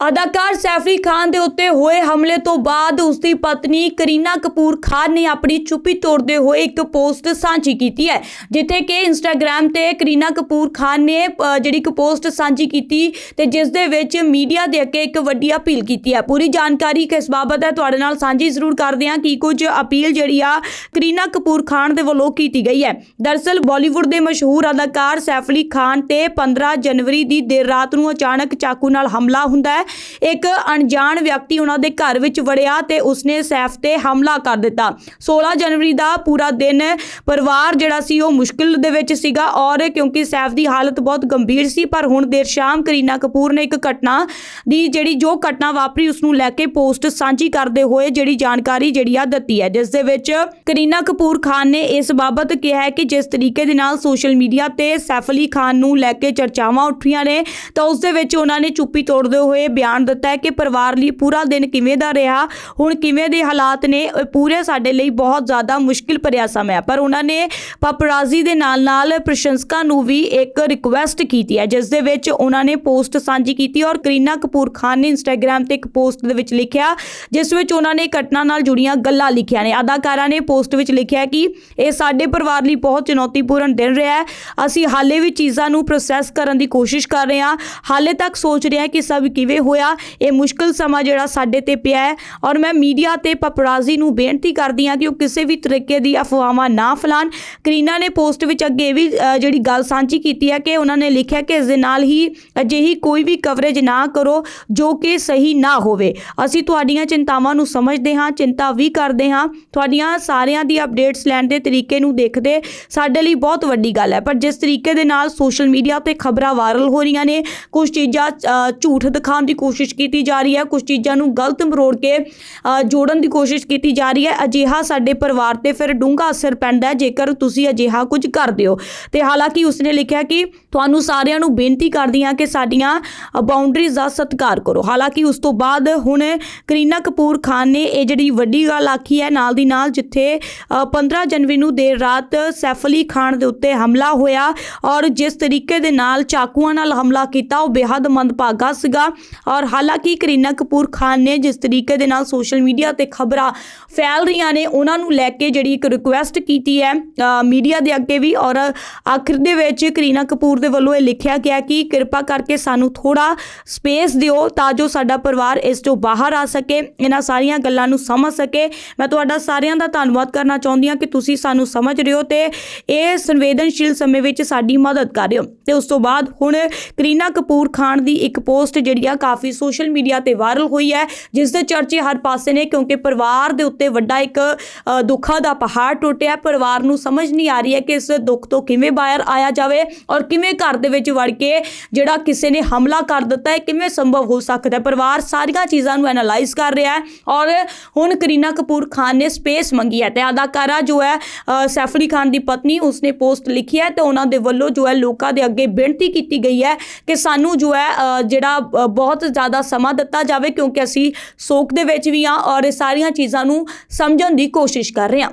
ਅਦਾਕਾਰ ਸੈਫ ਖਾਨ ਦੇ ਉੱਤੇ ਹੋਏ ਹਮਲੇ ਤੋਂ ਬਾਅਦ ਉਸ ਦੀ ਪਤਨੀ ਕਰੀਨਾ ਕਪੂਰ ਖਾਨ ਨੇ ਆਪਣੀ ਚੁੱਪੀ ਤੋੜਦੇ ਹੋਏ ਇੱਕ ਪੋਸਟ ਸਾਂਝੀ ਕੀਤੀ ਹੈ, ਜਿੱਥੇ ਕਿ ਇੰਸਟਾਗ੍ਰam ਤੇ ਕਰੀਨਾ ਕਪੂਰ ਖਾਨ ਨੇ ਜਿਹੜੀ ਇੱਕ ਪੋਸਟ ਸਾਂਝੀ ਕੀਤੀ ਤੇ ਜਿਸ ਦੇ ਵਿੱਚ ਮੀਡੀਆ ਦੇ ਅੱਗੇ ਇੱਕ ਵੱਡੀ ਅਪੀਲ ਕੀਤੀ ਹੈ। ਪੂਰੀ ਜਾਣਕਾਰੀ ਕਿਸ ਬਾਬਤ ਹੈ, ਤੁਹਾਡੇ ਨਾਲ ਸਾਂਝੀ ਜ਼ਰੂਰ ਕਰਦੇ ਹਾਂ ਕਿ ਕੁਝ ਅਪੀਲ ਜਿਹੜੀ ਆ ਕਰੀਨਾ ਕਪੂਰ ਖਾਨ ਦੇ ਵੱਲੋਂ ਕੀਤੀ ਗਈ ਹੈ। ਦਰਸਲ ਬਾਲੀਵੁੱਡ ਦੇ ਮਸ਼ਹੂਰ ਅਦਾਕਾਰ ਸੈਫਲੀ ਖਾਨ ਤੇ 15 ਜਨਵਰੀ ਦੀ ਦੇਰ ਰਾਤ ਨੂੰ ਅਚਾਨਕ ਚਾਕੂ ਨਾਲ ਹਮਲਾ ਹੁੰਦਾ ਹੈ। ਇੱਕ ਅਣਜਾਣ ਵਿਅਕਤੀ ਉਹਨਾਂ ਦੇ ਘਰ ਵਿੱਚ ਵੜਿਆ ਤੇ ਉਸਨੇ ਸੈਫ ਤੇ ਹਮਲਾ ਕਰ ਦਿੱਤਾ। 16 ਜਨਵਰੀ ਦਾ ਪੂਰਾ ਦਿਨ ਪਰਿਵਾਰ ਜਿਹੜਾ ਸੀ ਉਹ ਮੁਸ਼ਕਿਲ ਦੇ ਵਿੱਚ ਸੀਗਾ ਔਰ ਕਿਉਂਕਿ ਸੈਫ ਦੀ ਹਾਲਤ ਬਹੁਤ ਗੰਭੀਰ ਸੀ, ਪਰ ਹੁਣ ਦੇਰ ਸ਼ਾਮ ਕਰੀਨਾ ਕਪੂਰ ਨੇ ਇੱਕ ਘਟਨਾ ਦੀ ਜਿਹੜੀ ਜੋ ਘਟਨਾ ਵਾਪਰੀ ਉਸ ਨੂੰ ਲੈ ਕੇ ਪੋਸਟ ਸਾਂਝੀ ਕਰਦੇ ਹੋਏ ਜਿਹੜੀ ਜਾਣਕਾਰੀ ਜਿਹੜੀ ਆ ਦਿੱਤੀ ਹੈ। ਜਿਸ ਦੇ ਵਿੱਚ ਕਰੀਨਾ ਕਪੂਰ ਖਾਨ ਨੇ ਇਸ ਬਾਬਤ ਕਿਹਾ ਹੈ ਕਿ ਜਿਸ ਤਰੀਕੇ ਦੇ ਨਾਲ ਸੋਸ਼ਲ ਮੀਡੀਆ ਤੇ ਸੈਫ ਅਲੀ ਖਾਨ ਨੂੰ ਲੈ ਕੇ ਚਰਚਾਵਾਂ ਉੱਠੀਆਂ ਨੇ, ਤਾਂ ਉਸ ਦੇ ਵਿੱਚ ਉਹਨਾਂ ਨੇ ਚੁੱਪੀ ਤੋੜਦੇ ਹੋਏ ਬਿਆਨ ਦਿੱਤਾ ਹੈ ਕਿ ਪਰਿਵਾਰ ਲਈ ਪੂਰਾ ਦਿਨ ਕਿਵੇਂ ਦਾ ਰਿਹਾ, ਹੁਣ ਕਿਵੇਂ ਦੇ ਹਾਲਾਤ ਨੇ, ਇਹ ਪੂਰੇ ਸਾਡੇ ਲਈ ਬਹੁਤ ਜ਼ਿਆਦਾ ਮੁਸ਼ਕਿਲ ਭਰਿਆ ਸਮਾਂ ਹੈ। ਪਰ ਉਹਨਾਂ ਨੇ ਪਾਪਰਾਜ਼ੀ ਦੇ ਨਾਲ ਨਾਲ ਪ੍ਰਸ਼ੰਸਕਾਂ ਨੂੰ ਵੀ ਇੱਕ ਰਿਕੁਐਸਟ ਕੀਤੀ ਹੈ, ਜਿਸ ਦੇ ਵਿੱਚ ਉਹਨਾਂ ਨੇ ਪੋਸਟ ਸਾਂਝੀ ਕੀਤੀ ਔਰ ਕਰੀਨਾ ਕਪੂਰ ਖਾਨ ਨੇ ਇੰਸਟਾਗ੍ਰam ਤੇ ਇੱਕ ਪੋਸਟ ਦੇ ਵਿੱਚ ਲਿਖਿਆ, ਜਿਸ ਵਿੱਚ ਉਹਨਾਂ ਨੇ ਘਟਨਾ ਨਾਲ ਜੁੜੀਆਂ ਗੱਲਾਂ ਲਿਖੀਆਂ ਨੇ। ਅਦਾਕਾਰਾ ਨੇ ਪੋਸਟ ਵਿੱਚ ਲਿਖਿਆ ਕਿ ਇਹ ਸਾਡੇ ਪਰਿਵਾਰ ਲਈ ਬਹੁਤ ਚੁਣੌਤੀਪੂਰਨ ਦਿਨ ਰਿਹਾ ਹੈ। ਅਸੀਂ ਹਾਲੇ ਵੀ ਚੀਜ਼ਾਂ ਨੂੰ ਪ੍ਰੋਸੈਸ ਕਰਨ ਦੀ ਕੋਸ਼ਿਸ਼ ਕਰ ਰਹੇ ਹਾਂ। ਹਾਲੇ ਤੱਕ ਸੋਚ ਰਹੇ ਹਾਂ ਕਿ ਸਭ ਕਿਵੇਂ ਹੋਇਆ। ਇਹ ਮੁਸ਼ਕਲ ਸਮਾਂ ਜਿਹੜਾ ਸਾਡੇ ਤੇ ਪਿਆ ਹੈ ਔਰ ਮੈਂ ਮੀਡੀਆ ਤੇ ਪਪਰਾਜ਼ੀ ਨੂੰ ਬੇਨਤੀ ਕਰਦੀ ਹਾਂ ਕਿ ਉਹ ਕਿਸੇ ਵੀ ਤਰੀਕੇ ਦੀ ਅਫਵਾਹਾਂ ਨਾ ਫੈਲਾਣ ਕਰੀਨਾ ਨੇ ਪੋਸਟ ਵਿੱਚ ਅੱਗੇ ਇਹ ਵੀ ਜਿਹੜੀ ਗੱਲ ਸਾਂਝੀ ਕੀਤੀ ਹੈ ਕਿ ਉਹਨਾਂ ਨੇ ਲਿਖਿਆ ਕਿ ਇਸ ਦੇ ਨਾਲ ਹੀ ਅਜਿਹੀ ਕੋਈ ਵੀ ਕਵਰੇਜ ਨਾ ਕਰੋ ਜੋ ਕਿ ਸਹੀ ਨਾ ਹੋਵੇ। ਅਸੀਂ ਤੁਹਾਡੀਆਂ ਚਿੰਤਾਵਾਂ ਨੂੰ ਸਮਝਦੇ ਹਾਂ, ਚਿੰਤਾ ਵੀ ਕਰਦੇ ਹਾਂ। ਤੁਹਾਡੀਆਂ ਸਾਰਿਆਂ ਦੀ ਅਪਡੇਟਸ ਲੈਣ ਦੇ ਤਰੀਕੇ ਨੂੰ ਦੇਖਦੇ ਸਾਡੇ ਲਈ ਬਹੁਤ ਵੱਡੀ ਗੱਲ ਹੈ। ਪਰ ਜਿਸ ਤਰੀਕੇ ਦੇ ਨਾਲ ਸੋਸ਼ਲ ਮੀਡੀਆ ਤੇ ਖਬਰਾਂ ਵਾਇਰਲ ਹੋ ਰਹੀਆਂ ਨੇ ਕੁਝ ਚੀਜ਼ਾਂ ਝੂਠ ਦਿਖਾਉਣ ਦੀ ਕੋਸ਼ਿਸ਼ ਕੀਤੀ ਜਾ ਰਹੀ ਹੈ। ਕੁਝ ਚੀਜ਼ਾਂ ਨੂੰ ਗਲਤ ਮਰੋੜ ਕੇ ਜੋੜਨ ਦੀ ਕੋਸ਼ਿਸ਼ ਕੀਤੀ ਜਾ ਰਹੀ ਹੈ। ਅਜਿਹਾ ਸਾਡੇ ਪਰਿਵਾਰ ਤੇ ਫਿਰ ਡੂੰਘਾ ਅਸਰ ਪੈਂਦਾ ਹੈ ਜੇਕਰ ਤੁਸੀਂ ਅਜਿਹਾ ਕੁਝ ਕਰਦੇ ਹੋ। ਤੇ ਹਾਲਾਂਕਿ ਉਸਨੇ ਲਿਖਿਆ ਕਿ ਤੁਹਾਨੂੰ ਸਾਰਿਆਂ ਨੂੰ ਬੇਨਤੀ ਕਰਦੀ ਹਾਂ ਕਿ ਸਾਡੀਆਂ ਬਾਉਂਡਰੀਜ਼ ਦਾ ਸਤਿਕਾਰ ਕਰੋ। ਹਾਲਾਂਕਿ ਉਸ ਤੋਂ ਬਾਅਦ ਹੁਣ ਕਰੀਨਾ ਕਪੂਰ ਖਾਨ ਨੇ ਇਹ ਜਿਹੜੀ ਵੱਡੀ ਗੱਲ ਆਖੀ ਹੈ ਨਾਲ ਦੀ ਨਾਲ ਜਿੱਥੇ ਅ, 15 ਜਨਵਰੀ ਨੂੰ ਦੇਰ ਰਾਤ ਸੈਫ ਅਲੀ ਖਾਨ ਦੇ ਉੱਤੇ ਹਮਲਾ ਹੋਇਆ ਔਰ ਜਿਸ ਤਰੀਕੇ ਦੇ ਨਾਲ ਚਾਕੂਆਂ ਨਾਲ ਹਮਲਾ ਕੀਤਾ ਉਹ ਬੇहद ਮੰਦਭਾਗਾ ਸੀਗਾ। ਔਰ ਹਾਲਾਂਕਿ ਕਰੀਨਾ ਕਪੂਰ ਖਾਨ ਨੇ ਜਿਸ ਤਰੀਕੇ ਦੇ ਨਾਲ ਸੋਸ਼ਲ ਮੀਡੀਆ ਤੇ ਖਬਰਾਂ ਫੈਲ ਰਹੀਆਂ ਨੇ, ਉਹਨਾਂ ਨੂੰ ਲੈ ਕੇ ਜਿਹੜੀ ਇੱਕ ਰਿਕੁਐਸਟ ਕੀਤੀ ਹੈ ਮੀਡੀਆ ਦੇ ਅੱਗੇ ਵੀ ਔਰ ਆਖਿਰ ਦੇ ਵਿੱਚ ਕਰੀਨਾ ਕਪੂਰ ਦੇ ਵੱਲੋਂ ਇਹ ਲਿਖਿਆ ਗਿਆ ਕਿ ਕਿਰਪਾ ਕਰਕੇ ਸਾਨੂੰ ਥੋੜਾ ਸਪੇਸ ਦਿਓ ਤਾਂ ਜੋ ਸਾਡਾ ਪਰਿਵਾਰ ਇਸ ਤੋਂ ਬਾਹਰ ਆ ਸਕੇ, ਇਹਨਾਂ ਸਾਰੀਆਂ ਗੱਲਾਂ ਨੂੰ ਸਮਝ ਸਕੇ। ਮੈਂ ਤੁਹਾਡਾ ਸਾਰਿਆਂ ਦਾ ਧੰਨਵਾਦ ਕਰਨਾ ਚਾਹੁੰਦੀ ਹਾਂ ਕਿ ਤੁਸੀਂ ਸਾਨੂੰ ਸਮਝ ਰਹੇ ਹੋ ਤੇ ਇਹ ਸੰਵੇਦਨਸ਼ੀਲ ਸਮੇਂ ਵਿੱਚ ਸਾਡੀ ਮਦਦ ਕਰ ਰਹੇ ਹੋ। ਤੇ ਉਸ ਤੋਂ ਬਾਅਦ ਹੁਣ ਕਰੀਨਾ ਕਪੂਰ ਖਾਨ ਦੀ ਇੱਕ ਪੋਸਟ ਜਿਹੜੀ ਆ ਕਾਫੀ ਸੋਸ਼ਲ ਮੀਡੀਆ ਤੇ ਵਾਇਰਲ ਹੋਈ ਹੈ ਜਿਸ ਦੇ ਚਰਚੇ ਹਰ ਪਾਸੇ ਨੇ ਕਿਉਂਕਿ ਪਰਿਵਾਰ ਦੇ ਉੱਤੇ ਵੱਡਾ ਇੱਕ ਦੁੱਖਾਂ ਦਾ ਪਹਾੜ ਟੁੱਟਿਆ। ਪਰਿਵਾਰ ਨੂੰ ਸਮਝ ਨਹੀਂ ਆ ਰਹੀ ਹੈ ਕਿ ਇਸ ਦੁੱਖ ਤੋਂ ਕਿਵੇਂ ਬਾਹਰ ਆਇਆ ਜਾਵੇ ਔਰ ਕਿਵੇਂ ਘਰ ਦੇ ਵਿੱਚ ਵੜ ਕੇ ਜਿਹੜਾ ਕਿਸੇ ਨੇ ਹਮਲਾ ਕਰ ਦਿੱਤਾ ਹੈ ਕਿਵੇਂ ਸੰਭਵ ਹੋ ਸਕਦਾ ਹੈ। ਪਰਿਵਾਰ ਸਾਰੀਆਂ ਚੀਜ਼ਾਂ ਨੂੰ ਐਨਾਲਾਈਜ਼ ਕਰ ਰਿਹਾ ਹੈ ਔਰ ਹੁਣ ਕਰੀਨਾ ਕਪੂਰ ਖਾਨ ਨੇ ਸਪੇਸ ਮੰਗੀ ਹੈ ਤੇ ਅਦਾਕਾਰਾ ਜੋ ਹੈ ਅ, ਸੈਫ ਅਲੀ ਖਾਨ ਦੀ ਪਤਨੀ ਉਸਨੇ ਪੋਸਟ ਲਿਖੀ ਹੈ ਤੇ ਉਹਨਾਂ ਦੇ ਵੱਲੋਂ ਜੋ ਹੈ ਲੋਕਾਂ ਦੇ ਅੱਗੇ ਬੇਨਤੀ ਕੀਤੀ ਗਈ ਹੈ ਕਿ ਸਾਨੂੰ ਜੋ ਹੈ ਜਿਹੜਾ ਬਹੁਤ ਬਹੁਤ ਜ਼ਿਆਦਾ ਸਮਾਂ ਦਿੱਤਾ ਜਾਵੇ ਕਿਉਂਕਿ ਅਸੀਂ ਸੋਕ ਦੇ ਵਿੱਚ ਵੀ ਹਾਂ ਔਰ ਇਹ ਸਾਰੀਆਂ ਚੀਜ਼ਾਂ ਨੂੰ ਸਮਝਣ ਦੀ ਕੋਸ਼ਿਸ਼ ਕਰ ਰਹੇ ਹਾਂ।